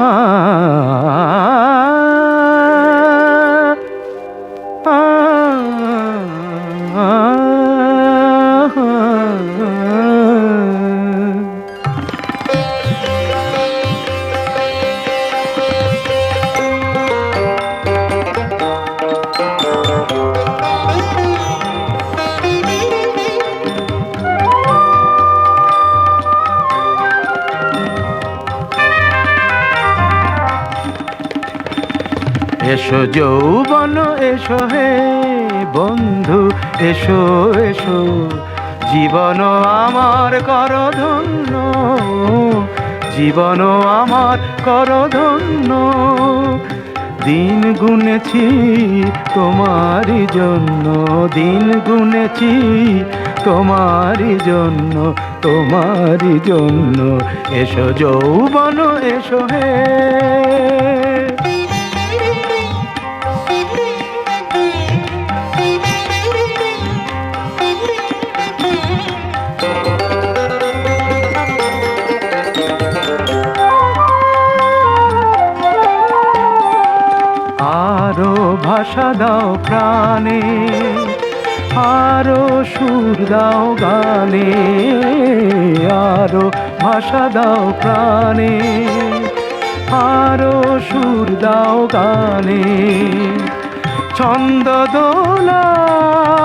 啊。এসো যৌবন, এসো হে বন্ধু, এসো এসো। জীবন আমার কর ধন্য জীবন আমার কর ধন্য দিন গুনেছি তোমারই জন্য, দিন গুনেছি তোমারই জন্য তোমারই জন্য। এসো যৌবন, এসো হে। ভাষা দাও প্রাণে, আরও সুর দাও গানে, আরও ভাষা দাও প্রাণে, আরও সুর দাও গানে। ছন্দ দোলায়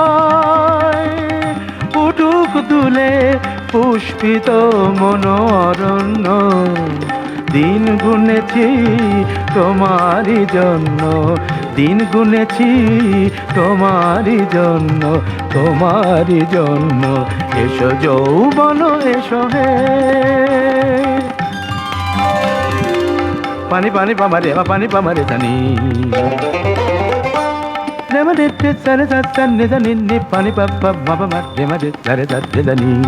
উঠুক দুলে পুষ্পিত মনোরণ্য, দিন গুনেছি তোমারই জন্য। দিন গুনেছি তোমারই জন্য তোমারই জন্য। এসো যৌবন, এসো হে। পানি পানি পামারে মা পানি পামারে পানি মা জানি।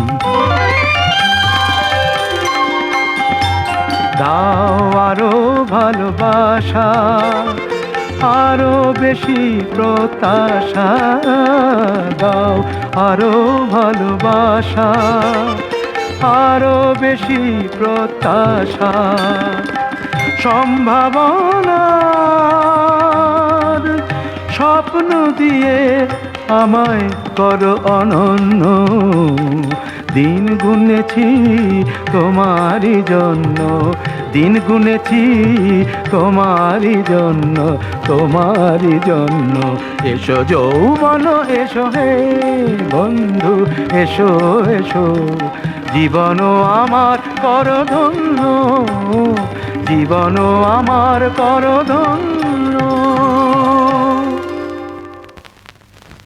দাও আরও ভালোবাসা। আরও বেশি প্রত্যাশা দাও, আরও ভালোবাসা, আরও বেশি প্রত্যাশা। সম্ভাবনা স্বপ্ন দিয়ে আমায় কর অনন্য। দিন গুনেছি তোমারই জন্য। দিন গুনেছি তোমারই জন্য তোমারই জন্য। এসো যৌবন, এসো হে বন্ধু, এসো এসো। জীবন আমার কর ধন্য জীবন আমার কর ধন্য